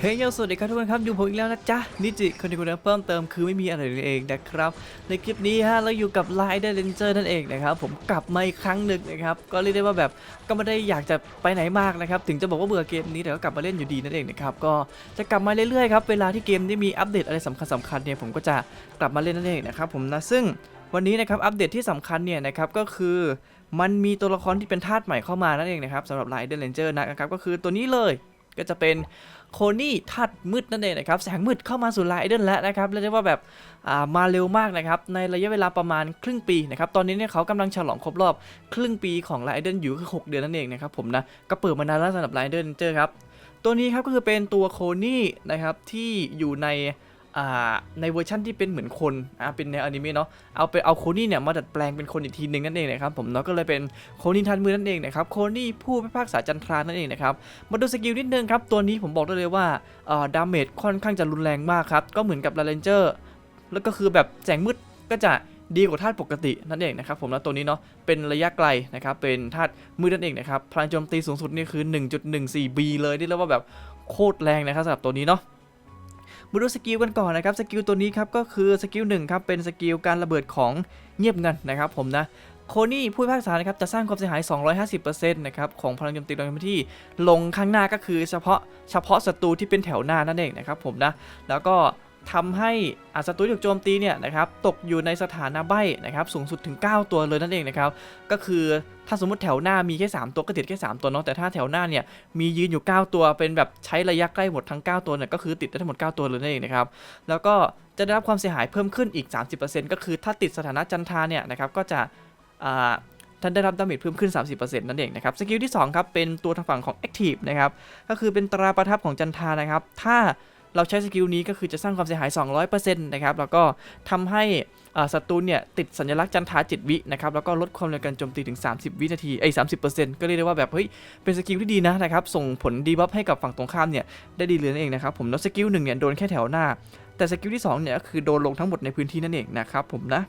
เฮ้ยสวัสดีครับทุกคนครับอยู่ผมอีกแล้วนะจ๊ะนิจิคนที่คุณเพิ่มเติมคือไม่มีอะไรเลยเองนะครับในคลิปนี้ฮะเราอยู่กับไลด์เดนเจอร์นั่นเองนะครับผมกลับมาอีกครั้งหนึ่งนะครับก็เรียกได้ว่าแบบก็ไม่ได้อยากจะไปไหนมากนะครับถึงจะบอกว่าเบื่อเกมนี้แต่ก็กลับมาเล่นอยู่ดีนั่นเองนะครับก็จะกลับมาเรื่อยๆครับเวลาที่เกมได้มีอัปเดตอะไรสำคัญสำคัญๆเนี่ยผมก็จะกลับมาเล่นนั่นเองนะครับผมนะซึ่งวันนี้นะครับอัปเดตที่สำคัญเนี่ยนะครับก็คือมันมีตัวละครที่เป็นธาตุใหม่เข้ามานั่นเองนะครับสำหรับไลด์เดนเจอร์นะครับก็คือตัวนี้เลยก็จะเป็น โคนี่ทัดมืดนั่นเองนะครับแสงมืดเข้ามาสู่ไลเดนแล้วนะครับเรียกได้ว่าแบบมาเร็วมากนะครับในระยะเวลาประมาณครึ่งปีนะครับตอนนี้เนี่ยเขากำลังฉลองครบรอบครึ่งปีของไลเดนอยู่คือ6เดือนนั่นเองนะครับผมนะก็เปิดมานานแล้วสำหรับไลเดนเจอครับตัวนี้ครับก็คือเป็นตัวโคนี่นะครับที่อยู่ใน ในเวอร์ชั่นที่เป็นเหมือนคนอ่าเป็นแนวอนิเมะเนาะเอาไปเอาโคนี่เนี่ยมาดัดแปลงเป็นคนอีกทีหนึ่งนั่นเองนะครับผมเนาะก็เลยเป็นโคนี่ทันมือนั่นเองนะครับโคนี่ผู้พิพากษาจันทรานั่นเองนะครับมาดูสกิลนิดนึงครับตัวนี้ผมบอกได้เลยว่าอ่อดาเมจค่อนข้างจะรุนแรงมากครับก็เหมือนกับลาเรนเจอร์แล้วก็คือแบบแสงมืดก็จะดีกว่าธาตุปกตินั่นเองนะครับผมแล้วตัวนี้เนาะเป็นระยะไกลนะครับเป็นธาตุมืดนั่นเองนะครับพลังโจมตีสูงสุดนี่คือ 1.14B เลยนี่เรียกว่าแบบโคตรแรงนะครับสำหรับตัวนี้เนาะ มาดูสกิลกันก่อนนะครับสกิลตัวนี้ครับก็คือสกิลหนึ่งครับเป็นสกิลการระเบิดของเงียบเงินนะครับผมนะโคนี่ผู้พิพากษานะครับจะสร้างความเสียหาย 250%นะครับของพลังโจมตีโดยที่ลงข้างหน้าก็คือเฉพาะเฉพาะศัตรูที่เป็นแถวหน้านั่นเองนะครับผมนะแล้วก็ ทำให้อาศัตรูถูกโจมตีเนี่ยนะครับตกอยู่ในสถานะใบ้นะครับสูงสุดถึง 9 ตัวเลยนั่นเองนะครับก็คือถ้าสมมติแถวหน้ามีแค่ 3 ตัวก็ติดแค่ 3 ตัวเนาะแต่ถ้าแถวหน้าเนี่ยมียืนอยู่ 9 ตัวเป็นแบบใช้ระยะใกล้หมดทั้ง 9 ตัวเนี่ยก็คือติดได้ทั้งหมด 9 ตัวเลยนั่นเองนะครับแล้วก็จะได้รับความเสียหายเพิ่มขึ้นอีก 30%ก็คือถ้าติดสถานะจันทาเนี่ยนะครับก็จะอ่าท่านได้รับดาเมจเพิ่มขึ้น 30%นั่นเองนะครับ สกิลที่ 2 ครับ เป็นตัวทางฝั่งของ Active นะครับ ก็คือเป็นตราประทับของจันทานะครับ ถ้า เราใช้สกิลนี้ก็คือจะสร้างความเสียหาย 200%นะครับ แล้วก็ทำให้ศัตรูเนี่ยติดสัญลักษณ์จันทาจิตวินะครับ แล้วก็ลดความเร็วการโจมตีถึง 30 วินาทีไอ้ย30%ก็เรียกได้ว่าแบบเฮ้ยเป็นสกิลที่ดีนะนะครับ ส่งผลดีบัฟให้กับฝั่งตรงข้ามเนี่ยได้ดีเลยนั่นเองนะครับผมแล้วสกิลหนึ่งเนี่ยโดนแค่แถวหน้า แต่สกิลที่สองเนี่ยก็คือโดนลงทั้งหมดในพื้นที่นั่นเองนะครับผมนะ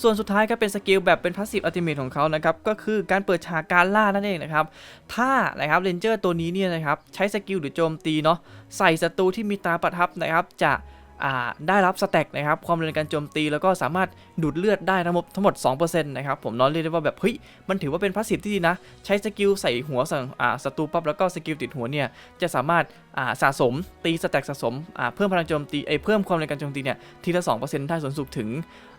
ส่วนสุดท้ายก็เป็นสกิลแบบเป็นพาสซีฟอัลติเมทของเขานะครับก็คือการเปิดฉากการล่านั่นเองนะครับถ้านะครับเรนเจอร์ตัวนี้เนี่ยนะครับใช้สกิลหรือโจมตีเนาะใส่ศัตรูที่มีตาประทับนะครับจะ ได้รับสแต็กนะครับความเร็วในการโจมตีแล้วก็สามารถดูดเลือดได้ทั้งหมดทั้งหมด2%นะครับผมน้อยเรียกได้ว่าแบบเฮ้ยมันถือว่าเป็นพาสซีฟที่ดีนะ ใช้สกิลใส่หัวสั่งศัตรูปั๊บแล้วก็สกิลติดหัวเนี่ยจะสามารถสะสมตีสแต็กสะสมเพิ่มพลังโจมตีไอยเพิ่มความเร็วการโจมตีเนี่ยทีละ2%ได้สูงสุดถึง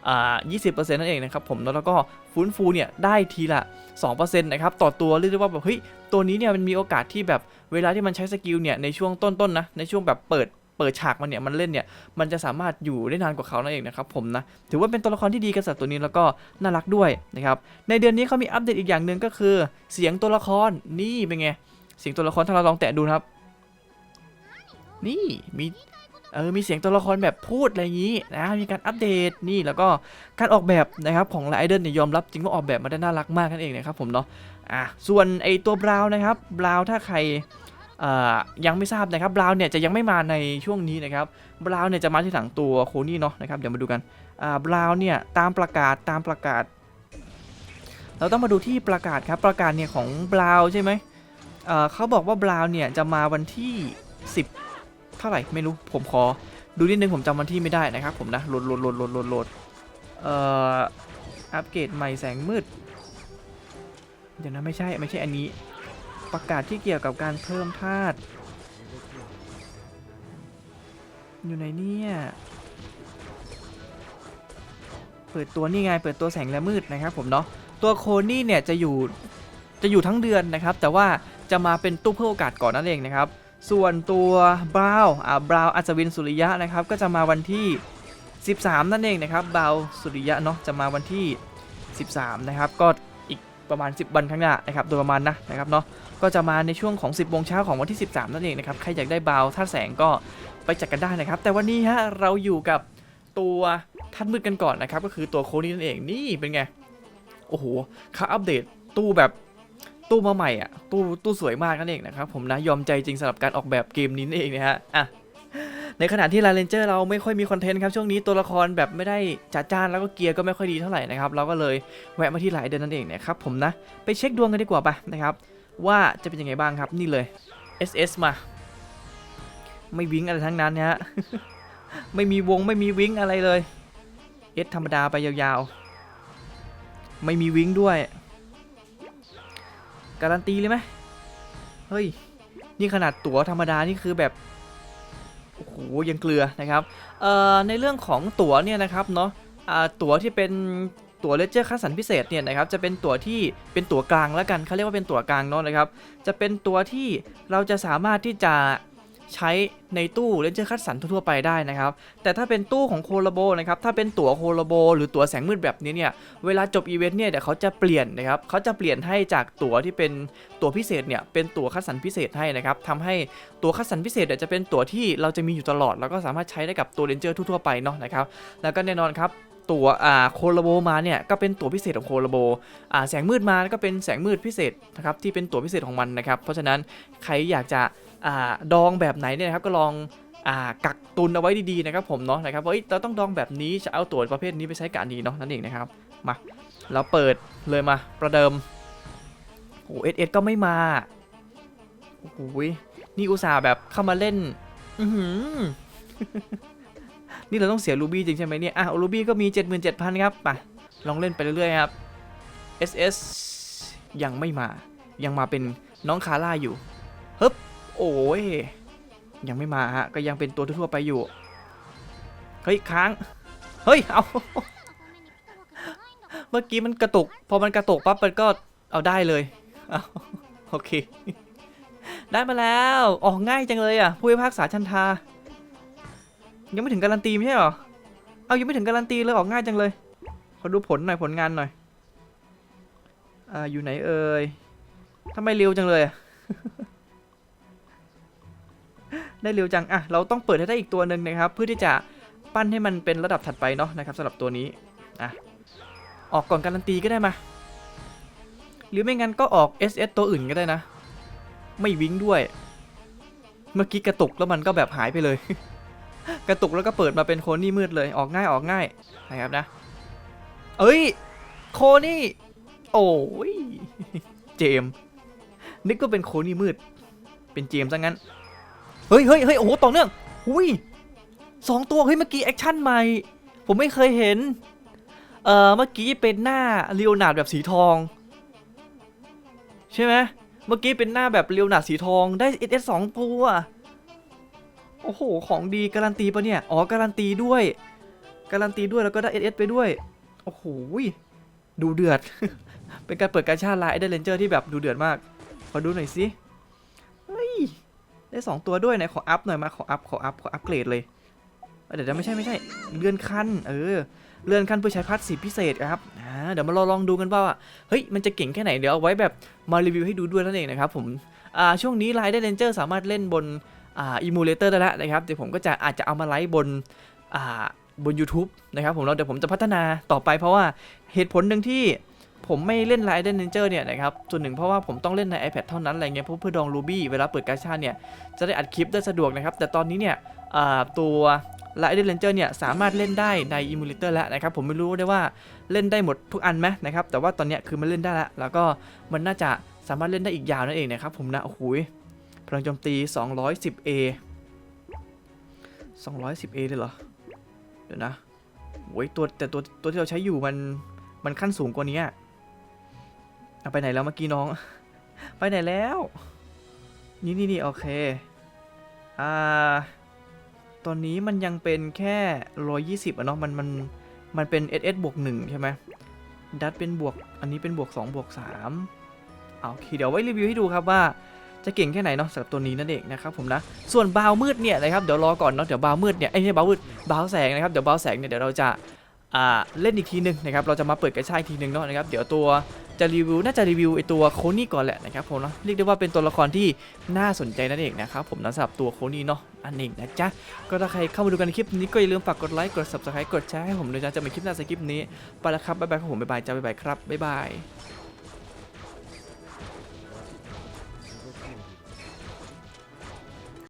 อ่า20%นั่นเองนะครับผมแล้วก็ฟื้นฟูเนี่ยได้ทีละ 2%นะครับต่อตัวเรียกได้ว่าแบบเฮ้ยตัวนี้เนี่ยมันมีโอกาสที่แบบเวลาที่มันใช้สกิลเนี่ยในช่วงต้นๆนะในช่วงแบบเปิด เปิดฉากมันเนี่ยมันเล่นเนี่ยมันจะสามารถอยู่ได้นานกว่าเขานั่นเองนะครับผมนะถือว่าเป็นตัวละครที่ดีกับสัตว์ตัวนี้แล้วก็น่ารักด้วยนะครับในเดือนนี้เขามีอัปเดตอีกอย่างหนึ่งก็คือ เสียงตัวละครนี่เป็นไงเสียงตัวละครถ้าเราลองแตะดูครับ นี่มีเออ มีเสียงตัวละครแบบพูดอะไรอย่างนี้นะ มีการอัปเดตนี่แล้วก็การออกแบบนะครับของไลเดนเนี่ยยอมรับจริงว่าออกแบบมาได้น่ารักมากนั่นเองนะครับผมเนาะ อะ ส่วนไอตัวบราวนะครับ บราวถ้าใคร ยังไม่ทราบนะครับบราวเนี่ยจะยังไม่มาในช่วงนี้นะครับบราวเนี่ยจะมาที่หลังตัวโคนี่เนาะนะครับเดี๋ยวมาดูกันบราวเนี่ยตามประกาศตามประกาศ เราต้องมาดูที่ประกาศครับประกาศเนี่ยของบราวใช่ไหมเขาบอกว่าบราวเนี่ยจะมาวันที่ 10 เท่าไหร่ไม่รู้ผมขอดูนิดนึงผมจำวันที่ไม่ได้นะครับผมนะโหลดโหลดโหลดโหลดโหลดโหลดอัปเกรดใหม่แสงมืด เดี๋ยวนะไม่ใช่ไม่ใช่อันนี้ ประกาศที่เกี่ยวกับการเพิ่มธาตุอยู่ไหนเนี่ย เปิดตัวนี่ไง เปิดตัวแสงและมืดนะครับผมเนาะ ตัวโคนี่เนี่ยจะอยู่ จะอยู่ทั้งเดือนนะครับ แต่ว่าจะมาเป็นตู้เพิ่มโอกาสก่อนนั่นเองนะครับ ส่วนตัวบราวอ่าบราวอัศวินสุริยะนะครับ ก็จะมาวันที่ 13 นั่นเองนะครับบราวสุริยะเนาะ จะมาวันที่ 13 นะครับ ก็อีกประมาณ 10 วันข้างหน้านะครับ โดยประมาณนะนะครับเนาะ ก็จะมาในช่วงของ 10โมงเช้าของวันที่ 13 นั่นเองนะครับ ใครอยากได้บาวท่าแสงก็ไปจัดกันได้นะครับ แต่วันนี้ฮะเราอยู่กับตัวท่านมืดกันก่อนนะครับ ก็คือตัวโคนี่นั่นเองนี่เป็นไง โอ้โหเขาอัปเดตตู้แบบตู้มาใหม่อะตู้ตู้สวยมากนั่นเองนะครับผมนะยอมใจจริงสำหรับการออกแบบเกมนี้นั่นเองนะฮะอะในขณะที่ลาเลนเจอร์เราไม่ค่อยมีคอนเทนต์ครับช่วงนี้ตัวละครแบบไม่ได้จัดจ้านแล้วก็เกียร์ก็ไม่ค่อยดีเท่าไหร่นะครับเราก็เลยแวะมาที่หลายเดือนนั่นเองนะครับผมนะไปเช็คดวงกันดีกว่าปะนะครับ ว่าจะเป็นยังไงบ้างครับนี่เลย SS มา ไม่วิงอะไรทั้งนั้นนะฮะไม่มีวงไม่มีวิงอะไรเลย S ธรรมดาไปยาวๆ ไม่มีวิงด้วย การันตีเลยไหมเฮ้ย นี่ขนาดตั๋วธรรมดานี่คือแบบโอ้โหยังเกลือนะครับเอ่อในเรื่องของตั๋วเนี่ยนะครับเนาะตั๋วที่เป็น ตั๋วเลเจอร์คัดสรรพิเศษเนี่ยนะครับจะเป็นตั๋วที่เป็นตั๋วกลางแล้วกันเขาเรียกว่าเป็นตั๋วกลางเนาะนะครับ จะเป็นตัวที่เราจะสามารถที่จะใช้ในตู้เลนเจอร์คัดสรรทั่วไปได้นะครับ แต่ถ้าเป็นตู้ของโคลโบนะครับ ถ้าเป็นตั๋วโคลโบหรือตั๋วแสงมืดแบบนี้เนี่ย เวลาจบอีเวนต์เนี่ยเดี๋ยวเขาจะเปลี่ยนนะครับ เขาจะเปลี่ยนให้จากตั๋วที่เป็นตั๋วพิเศษเนี่ย เป็นตั๋วคัดสรรพิเศษให้นะครับทำให้ตั๋วคัดสรรพิเศษเนี่ยจะเป็นตั๋วที่เราจะมีอยู่ตลอด แล้วก็สามารถใช้ได้กับตัวเลนเจอร์ทั่วไปเนาะนะครับ แล้วก็แน่นอนครับ ตั๋วอ่าโคลาโบมาเนี่ยก็เป็นตั๋วพิเศษของโคลาโบอ่าแสงมืดมาก็เป็นแสงมืดพิเศษนะครับที่เป็นตั๋วพิเศษของมันนะครับ เพราะฉะนั้นใครอยากจะอ่าดองแบบไหนเนี่ยครับก็ลองอ่ากักตุนเอาไว้ดีๆนะครับผมเนาะนะครับว่าเราต้องดองแบบนี้จะเอาตั๋วประเภทนี้ไปใช้กับอันนี้เนาะนั่นเองนะครับมาเราเปิดเลยมาประเดิมโอ้เอสเอสก็ไม่มาโอ้ยนี่อุตส่าห์แบบเข้ามาเล่น อือหือ นี่เราต้องเสียรูบี้จริงใช่ไหมเนี่ย อะรูบี้ก็มี 77,000 ครับไปลองเล่นไปเรื่อยๆครับ SS ยังไม่มา ยังมาเป็นน้องคาร่าอยู่ฮึบโอ้ย ยังไม่มาฮะ ก็ยังเป็นตัวทั่วไปอยู่ เฮ้ย ค้าง เฮ้ย เอา เมื่อกี้มันกระตุก พอมันกระตุกปั๊บมันก็เอาได้เลยเอาโอเค ได้มาแล้ว ออกง่ายจังเลยอะ ผู้พิพากษาชันทา ยังไม่ถึงการันตีไม่ใช่หรอ เอายังไม่ถึงการันตีเลยออกง่ายจังเลย ขอดูผลหน่อยผลงานหน่อย อ่าอยู่ไหนเอ่ยทำไมเร็วจังเลยได้เร็วจัง อะ เราต้องเปิดให้ได้อีกตัวหนึ่งนะครับ เพื่อที่จะปั้นให้มันเป็นระดับถัดไปเนาะนะครับสำหรับตัวนี้ อะ ออกก่อนการันตีก็ได้มา หรือไม่งั้นก็ออก SS ตัวอื่นก็ได้นะ ไม่วิ้งด้วย เมื่อกี้กระตุกแล้วมันก็แบบหายไปเลย กระตุกแล้วก็เปิดมาเป็นโคนี่มืดเลยออกง่ายออกง่ายนะครับนะ เอ้ย โคนี่ โอ้ย เจม นึกก็เป็นโคนี่มืด เป็นเจมซะงั้น เฮ้ยเฮ้ยเฮ้ยโอ้โหต่อเนื่องหุยสองตัว เฮ้ย เมื่อกี้แอคชั่นใหม่ ผมไม่เคยเห็น เอ่อ เมื่อกี้เป็นหน้าเลียวนาดแบบสีทอง ใช่ไหม เมื่อกี้เป็นหน้าแบบเลียวนาดสีทองได้ SS สองตัว โอ้โห ของดีการันตีปะเนี่ย อ๋อ การันตีด้วย การันตีด้วยแล้วก็ได้ SS ไปด้วย โอ้โห ดูเดือด เป็นการเปิดการชาติไลน์ได้เลนเจอร์ที่แบบดูเดือดมาก ขอดูหน่อยสิเฮ้ย ได้สองตัวด้วยไหนขออัพหน่อยมา ขออัพ ขออัพ ขออัพเกรดเลย เดี๋ยวเดี๋ยวไม่ใช่ไม่ใช่ เลื่อนขั้น เออ เลื่อนขั้นเพื่อใช้พาสซีฟพิเศษครับ อ่า เดี๋ยวมาลองลองดูกันว่าเฮ้ย มันจะเก่งแค่ไหน เดี๋ยวเอาไว้แบบมารีวิวให้ดูด้วยนั่นเองนะครับผม อ่า ช่วงนี้ไลน์ได้เลนเจอร์สามารถเล่นบน อ่าอิมูเลเตอร์ได้แล้วนะครับเดี๋ยวผมก็จะอาจจะเอามาไลฟ์บนอ่าบน YouTube นะครับผมแล้วเดี๋ยวผมจะพัฒนาต่อไปเพราะว่าเหตุผลหนึ่งที่ผมไม่เล่นไลน์เดนเจอร์เนี่ยนะครับส่วนหนึ่งเพราะว่าผมต้องเล่นใน iPad เท่านั้นอะไรเงี้ยเพื่อเพื่อดองรูบี้เวลาเปิดกาชาเนี่ยจะได้อัดคลิปได้สะดวกนะครับ แต่ตอนนี้เนี่ยอ่าตัวไลน์เดนเจอร์เนี่ยสามารถเล่นได้ในอิมูเลเตอร์แล้วนะครับผมไม่รู้ได้ว่าเล่นได้หมดทุกอันไหมนะครับแต่ว่าตอนเนี้ยคือมันเล่นได้แล้วแล้วก็มันน่าจะสามารถเล่นได้อีกยาวนั่นเองนะครับผมนะโอ้โห ลังโจมตี 210A 210A เลยเหรอ เดี๋ยวนะโอ้ยตัวแต่ตัวตัวที่เราใช้อยู่มันมันขั้นสูงกว่านี้อะเอาไปไหนแล้วเมื่อกี้น้อง ไปไหนแล้ว นี่นี่นี่โอเค อ่า ตอนนี้มันยังเป็นแค่ร้อยยี่สิบอะเนาะ มันมันมันเป็น SS บวกหนึ่งใช่ไหม ดัตเป็นบวก อันนี้เป็นบวกสองบวกสามเอาโอเคเดี๋ยวไว้รีวิวให้ดูครับว่า จะเก่งแค่ไหนเนาะสำหรับตัวนี้นั่นเองนะครับผมนะ ส่วนบาวมืดเนี่ยนะครับเดี๋ยวรอก่อนเนาะเดี๋ยวบาวมืดเนี่ยไอ้ไม่บาวมืดบาวแสงนะครับเดี๋ยวบาวแสงเนี่ยเดี๋ยวเราจะเล่นอีกทีหนึงนะครับเราจะมาเปิดกระชายอีกทีหนึงเนาะนะครับเดี๋ยวตัวจะรีวิวน่าจะรีวิวไอตัวโคนี่ก่อนแหละนะครับผมเนาะเรียกได้ว่าเป็นตัวละครที่น่าสนใจนั่นเองนะครับผมนะสำหรับตัวโคนี่เนาะอันเองนะจ๊ะก็ถ้าใครเข้ามาดูกันในคลิปนี้ก็อย่าลืมฝากกดไลค์กด subscribe กดแชร์ให้ผมด้วยนะจะมีคลิปหน้าสคลิปนี้ไปแล้วครับบ๊ายบายครับผมบ๊ายบายจ้าบ๊ายบายครับบ๊ายบาย